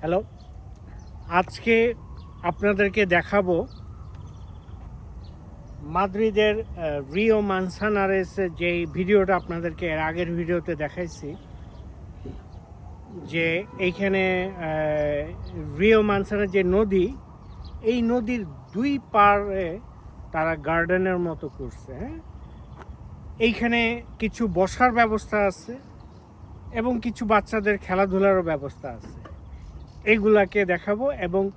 Hello, আজকে আপনাদেরকে দেখাবো মাদ্রিদের রিও মানসানারেস যে ভিডিওটা আপনাদেরকে এর আগের ভিডিওতে দেখাইছি, যে এইখানে রিও মানসানের যে নদী, এই নদীর দুই পাড়ে তারা গার্ডেনের মতো করছে হ্যাঁ? এইখানে কিছু বসার ব্যবস্থা আছে এবং কিছু বাচ্চাদের খেলাধুলারও ব্যবস্থা আছে। এইগুলাকে দেখাবো এবং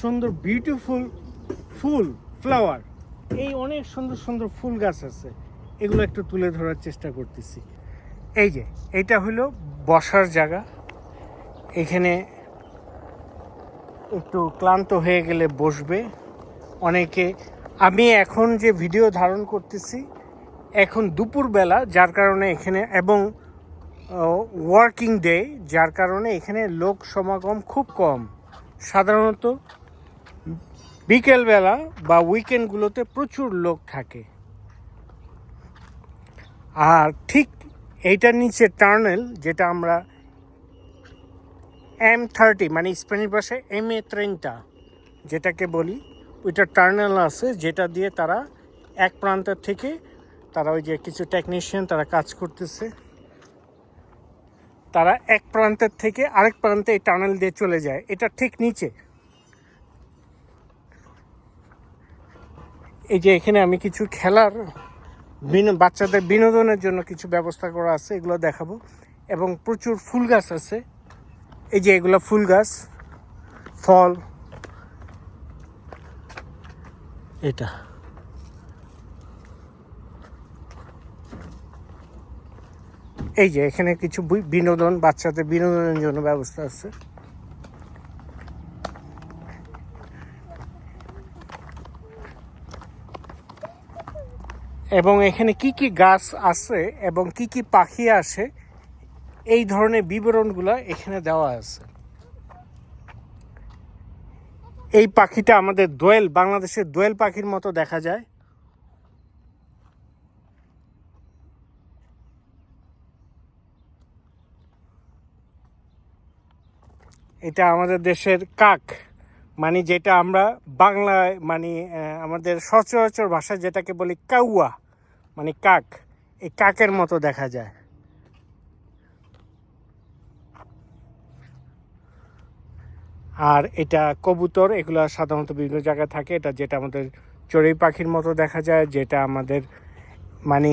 সুন্দর বিউটিফুল ফুল ফ্লাওয়ার এই অনেক সুন্দর সুন্দর ফুল গাছ আছে। এগুলো একটু তুলে ধরার চেষ্টা করতেছি। এই যে, এটা হলো বসার জায়গা। এখানে একটু ক্লান্ত হয়ে গেলে বসবে। অনেকে, আমি এখন যে ভিডিও ধারণ করতেছি, এখন দুপুরবেলা, যার কারণে এখানে, এবং ওয়ার্কিং ডে যার কারণে এখানে লোক সমাগম খুব কম। সাধারণত বিকেলবেলা বা উইকেন্ডগুলোতে প্রচুর লোক থাকে। আর ঠিক এইটার নিচে টার্নেল যেটা আমরা এম থার্টি মানে স্পেনিশ ভাষায় এম এ ট্রেনটা যেটাকে বলি, ওইটা টার্নেল আছে, যেটা দিয়ে তারা এক প্রান্ত থেকে তারা ওই যে কিছু টেকনিশিয়ান তারা কাজ করতেছে। তারা এক প্রান্তের থেকে আরেক প্রান্তে এই টানেল দিয়ে চলে যায়। এটা ঠিক নিচে। এই যে এখানে আমি কিছু খেলার বাচ্চাদের বিনোদনের জন্য কিছু ব্যবস্থা করা আছে, এগুলো দেখাবো। এবং প্রচুর ফুল গাছ আছে। এই যে এগুলো ফুল গাছ, ফল। এটা। এই যে, এখানে কিছু বিনোদন, বাচ্চাদের বিনোদনের জন্য ব্যবস্থা আছে। এবং এখানে কি কি গাছ আছে এবং কি কি পাখি আসে, এই ধরনের বিবরণগুলো এখানে দেওয়া আছে। এই পাখিটা আমাদের দোয়েল, বাংলাদেশের দোয়েল পাখির মতো দেখা যায়। এটা আমাদের দেশের কাক। মানে যেটা আমরা বাংলায় মানে আমাদের সচরাচর ভাষায় যেটাকে বলি কাউয়া মানে কাক। এই কাকের মতো দেখা যায়। আর এটা কবুতর, এগুলো সাধারণত বিভিন্ন জায়গায় থাকে। এটা যেটা আমাদের চড়ুই পাখির মতো দেখা যায়, যেটা আমাদের মানে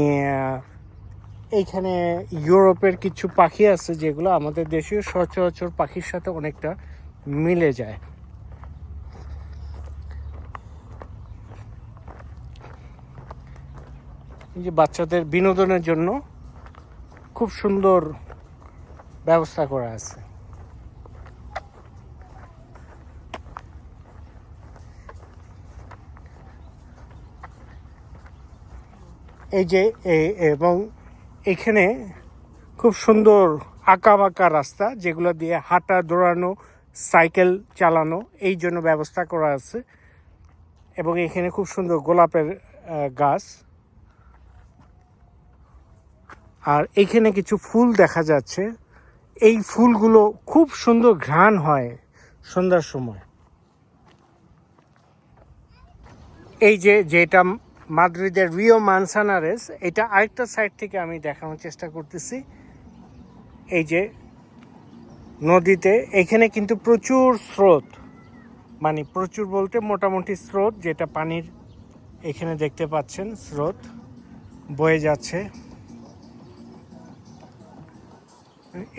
এইখানে ইউরোপের কিছু পাখি আছে যেগুলো আমাদের দেশীয় সচরাচর পাখির সাথে অনেকটা মিলে যায়। এই যে বাচ্চাদের বিনোদনের জন্য খুব সুন্দর ব্যবস্থা করা আছে। এই যে এবং এখানে খুব সুন্দর আঁকা বাঁকা রাস্তা, যেগুলো দিয়ে হাঁটা, দৌড়ানো, সাইকেল চালানো, এই জন্য ব্যবস্থা করা আছে। এবং এখানে খুব সুন্দর গোলাপের গাছ। আর এখানে কিছু ফুল দেখা যাচ্ছে। এই ফুলগুলো খুব সুন্দর ঘ্রাণ হয় সন্ধ্যার সময়। এই যে যেটা মাদ্রিদের রিও মানসানারেস, এটা আরেকটা সাইড থেকে আমি দেখানোর চেষ্টা করতেছি। এই যে নদীতে, এখানে কিন্তু প্রচুর স্রোত। মানে প্রচুর বলতে মোটামুটি স্রোত, যেটা পানির এখানে দেখতে পাচ্ছেন, স্রোত বয়ে যাচ্ছে।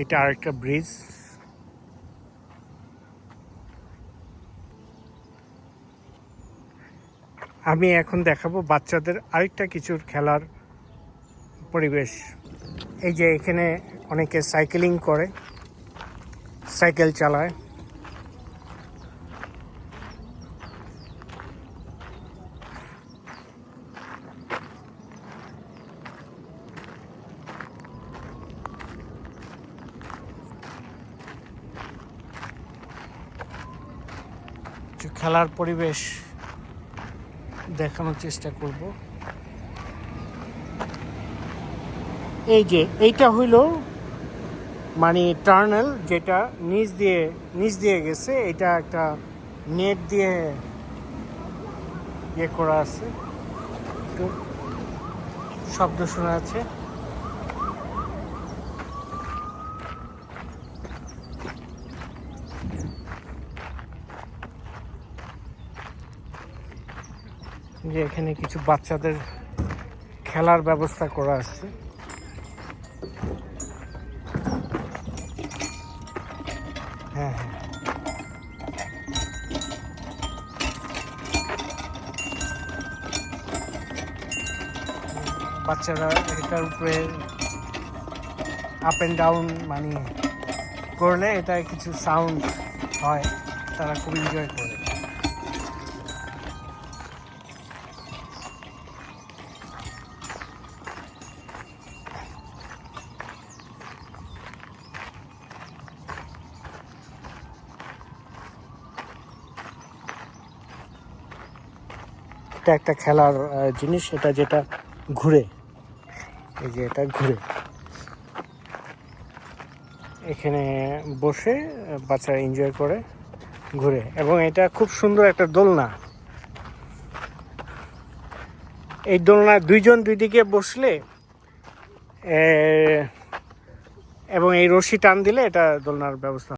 এটা আরেকটা ব্রিজ আমি এখন দেখাবো বাচ্চাদের আরেকটা কিছুর খেলার পরিবেশ। এই যে এখানে অনেকে সাইকেলিং করে, সাইকেল চালায়। খেলার পরিবেশ। দেখানোর চেষ্টা করব। এই যে, এইটা হইল মানে টার্নেল যেটা নিচ দিয়ে নিচ দিয়ে গেছে। এটা একটা নেট দিয়ে ইয়ে করা আছে। একটু শব্দ শোনা আছে যে এখানে কিছু বাচ্চাদের খেলার ব্যবস্থা করা আছে। হ্যাঁ হ্যাঁ। বাচ্চারা এটার উপরে আপ অ্যান্ড ডাউন মানে করলে এটা কিছু সাউন্ড হয়, তারা খুব এনজয় করে। এটা একটা খেলার জিনিস, এটা যেটা ঘুরে। এই যে এটা ঘুরে। এখানে বসে, বাচ্চারা এনজয় করে, ঘুরে। এবং এটা খুব সুন্দর একটা দোলনা। এই দোলনা দুইজন দুই দিকে বসলে এবং এই রশি টান দিলে এটা দোলনার ব্যবস্থা।